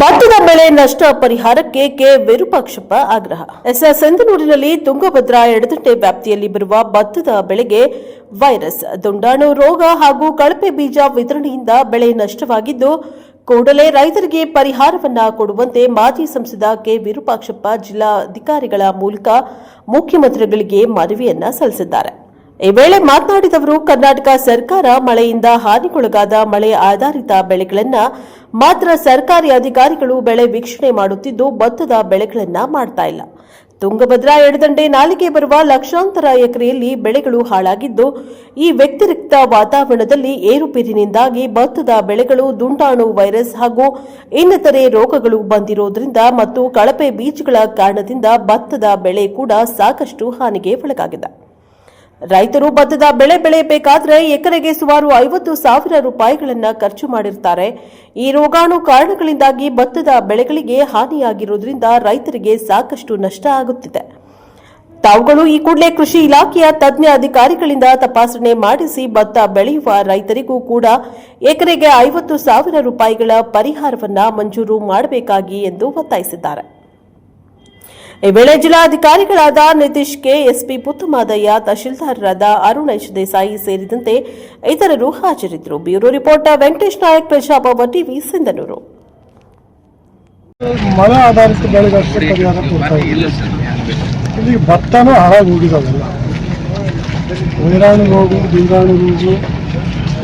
ಭತ್ತದ ಬೆಳೆ ನಷ್ಟ ಪರಿಹಾರಕ್ಕೆ ಕೆ ವಿರೂಪಾಕ್ಷಪ್ಪ ಆಗ್ರಹ. ಎಸ್ ಸಂದನೂರಿನಲ್ಲಿ ತುಂಗಭದ್ರಾ ಎಡದಂಟೆ ವ್ಯಾಪ್ತಿಯಲ್ಲಿ ಬರುವ ಭತ್ತದ ಬೆಳೆಗೆ ವೈರಸ್. ದುಂಡಾಣು ರೋಗ ಹಾಗೂ ಕಳಪೆ ಬೀಜ ವಿತರಣೆಯಿಂದ ಬೆಳೆ ನಷ್ಟವಾಗಿದ್ದು, ಕೂಡಲೇ ರೈತರಿಗೆ ಪರಿಹಾರವನ್ನ ಕೊಡುವಂತೆ ಮಾಜಿ ಸಂಸದ ಕೆ ವಿರೂಪಾಕ್ಷಪ್ಪ ಜಿಲ್ಲಾಧಿಕಾರಿಗಳ ಮೂಲಕ ಮುಖ್ಯಮಂತ್ರಿಗಳಿಗೆ ಮನವಿಯನ್ನ ಸಲ್ಲಿಸಿದ್ದಾರೆ. ಈ ವೇಳೆ ಮಾತನಾಡಿದವರು, ಕರ್ನಾಟಕ ಸರ್ಕಾರ ಮಳೆಯಿಂದ ಹಾನಿಗೊಳಗಾದ ಮಳೆ ಆಧಾರಿತ ಬೆಳೆಗಳನ್ನು ಮಾತ್ರ ಸರ್ಕಾರಿ ಅಧಿಕಾರಿಗಳು ಬೆಳೆ ವೀಕ್ಷಣೆ ಮಾಡುತ್ತಿದ್ದು, ಭತ್ತದ ಬೆಳೆಗಳನ್ನು ಮಾಡ್ತಾ ಇಲ್ಲ. ತುಂಗಭದ್ರಾ ಎಡದಂಡೆ ನಾಲಿಗೆ ಬರುವ ಲಕ್ಷಾಂತರ ಎಕರೆಯಲ್ಲಿ ಬೆಳೆಗಳು ಹಾಳಾಗಿದ್ದು, ಈ ವ್ಯತಿರಿಕ್ತ ವಾತಾವರಣದಲ್ಲಿ ಏರುಪೇರಿನಿಂದಾಗಿ ಭತ್ತದ ಬೆಳೆಗಳು, ದುಂಡಾಣು ವೈರಸ್ ಹಾಗೂ ಇನ್ನಿತರೆ ರೋಗಗಳು ಬಂದಿರೋದ್ರಿಂದ ಮತ್ತು ಕಳಪೆ ಬೀಜಗಳ ಕಾರಣದಿಂದ ಭತ್ತದ ಬೆಳೆ ಕೂಡ ಸಾಕಷ್ಟು ಹಾನಿಗೆ ಒಳಗಾಗಿದೆ. ರೈತರು ಭತ್ತದ ಬೆಳೆ ಬೆಳೆಯಬೇಕಾದ್ರೆ ಎಕರೆಗೆ ಸುಮಾರು ಐವತ್ತು ಸಾವಿರ ರೂಪಾಯಿಗಳನ್ನು ಖರ್ಚು ಮಾಡಿರ್ತಾರೆ. ಈ ರೋಗಾಣು ಕಾರಣಗಳಿಂದಾಗಿ ಭತ್ತದ ಬೆಳೆಗಳಿಗೆ ಹಾನಿಯಾಗಿರುವುದರಿಂದ ರೈತರಿಗೆ ಸಾಕಷ್ಟು ನಷ್ಟ ಆಗುತ್ತಿದೆ. ತಾವುಗಳು ಈ ಕೂಡಲೇ ಕೃಷಿ ಇಲಾಖೆಯ ತಜ್ಞ ಅಧಿಕಾರಿಗಳಿಂದ ತಪಾಸಣೆ ಮಾಡಿಸಿ ಭತ್ತ ಬೆಳೆಯುವ ರೈತರಿಗೂ ಕೂಡ ಎಕರೆಗೆ ಐವತ್ತು ಸಾವಿರ ರೂಪಾಯಿಗಳ ಪರಿಹಾರವನ್ನು ಮಂಜೂರು ಮಾಡಬೇಕಾಗಿ ಎಂದು ಒತ್ತಾಯಿಸಿದ್ದಾರೆ. ಈ ವೇಳೆ ಜಿಲ್ಲಾಧಿಕಾರಿಗಳಾದ ನಿತೀಶ್ ಕೆ, ಎಸ್ಪಿ ಪುತ್ತಮಾದಯ್ಯ, ತಹಶೀಲ್ದಾರರಾದ ಅರುಣೇಶ್ ದೇಸಾಯಿ ಸೇರಿದಂತೆ ಇತರರು ಹಾಜರಿದ್ದರು. Bureau reporter Venkatesh Nayak, Prajabhava TV, Sindhanur. ಮಳೆ ಆಧಾರಿತ ಬೆಳೆಗಷ್ಟೇ ಪರಿಹಾರ ಕೊಡ್ತಾ ಇಲ್ಲ ಇಲ್ಲಿ ಭತ್ತನೂ ಹಾಳಾಗಿ ಹೋಗಿದಾವೆಲ್ಲ. ವೈರಾಣು ರೋಗ ಬೀರಾಣು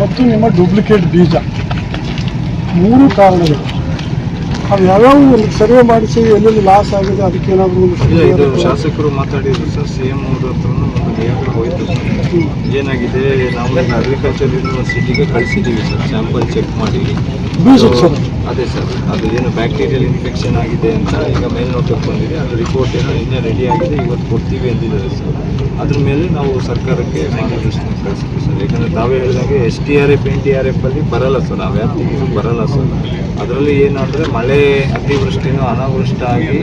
ಮತ್ತು ನಿಮ್ಮ ಡೂಪ್ಲಿಕೇಟ್ ಬೀಜ. ಮೂರು ಕಾರಣಗಳು. ಯಾವ್ಯಾವ ಒಂದು ಸರ್ವೆ ಮಾಡಿಸಿ ಎಲ್ಲೆಲ್ಲಿ ಲಾಸ್ ಆಗಿದೆ ಅದಕ್ಕೇನಾದರೂ ಒಂದು ಇಲ್ಲ ಇದು ಶಾಸಕರು ಮಾತಾಡಿದ್ರು ಸರ್ ಸಿ ಎಂ ಅವ್ರ ಹತ್ರನೂ ಒಂದು ಲೇಖನ ಹೋಯ್ತು ಸರ್. ಏನಾಗಿದೆ ನಾವು ಅಗ್ರಿಕಲ್ಚರ್ ಯೂನಿವರ್ಸಿಟಿಗೆ ಕಳಿಸಿದ್ದೀವಿ ಸರ್ ಸ್ಯಾಂಪಲ್ ಚೆಕ್ ಮಾಡಿ. ಸರ್. ಅದೇ ಸರ್ ಅದು ಏನು ಬ್ಯಾಕ್ಟೀರಿಯಲ್ ಇನ್ಫೆಕ್ಷನ್ ಆಗಿದೆ ಅಂತ ಈಗ ಮೇಲ್ನೋಟಕ್ಕೆ ಬಂದಿದೆ ಅದು ರಿಪೋರ್ಟ್ ಏನೋ ಇನ್ನೇ ರೆಡಿ ಆಗಿದೆ ಇವತ್ತು ಕೊಡ್ತೀವಿ ಅಂದಿದ್ದಾರೆ ಸರ್. ಅದ್ರ ಮೇಲೆ ನಾವು ಸರ್ಕಾರಕ್ಕೆ ಮಾರ್ಗದರ್ಶನ ಕಳಿಸ್ತೀವಿ ಸರ್. ಯಾಕಂದರೆ ತಾವೇ ಹೇಳಿದಾಗೆ S T R F N T R F ಅಲ್ಲಿ ಬರಲ್ಲ ಸರ್ ಆ ವ್ಯಾಪ್ತಿಗೆ ಬರಲ್ಲ ಸರ್. ಅದರಲ್ಲಿ ಏನಂದರೆ ಮಳೆ ಅತಿವೃಷ್ಟಿನೂ ಅನಾವೃಷ್ಟಿ ಆಗಿ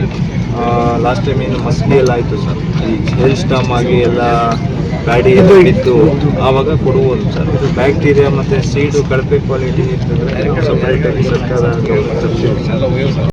ಲಾಸ್ಟ್ ಟೈಮ್ ಏನು ಮಸ್ಕಿ ಎಲ್ಲ ಆಯಿತು ಸರ್ ಈ ಹೇಲ್ ಸ್ಟಾಮ್ ಆಗಿ ಎಲ್ಲ ಗಾಡಿ ಎಲ್ಲ ಆವಾಗ ಕೊಡುವುದು ಸರ್ ಇದು ಬ್ಯಾಕ್ಟೀರಿಯಾ ಮತ್ತು ಸೀಡು ಕಳಪೆ ಕ್ವಾಲಿಟಿ ಇರ್ತದೆ. ಸರ್ಕಾರ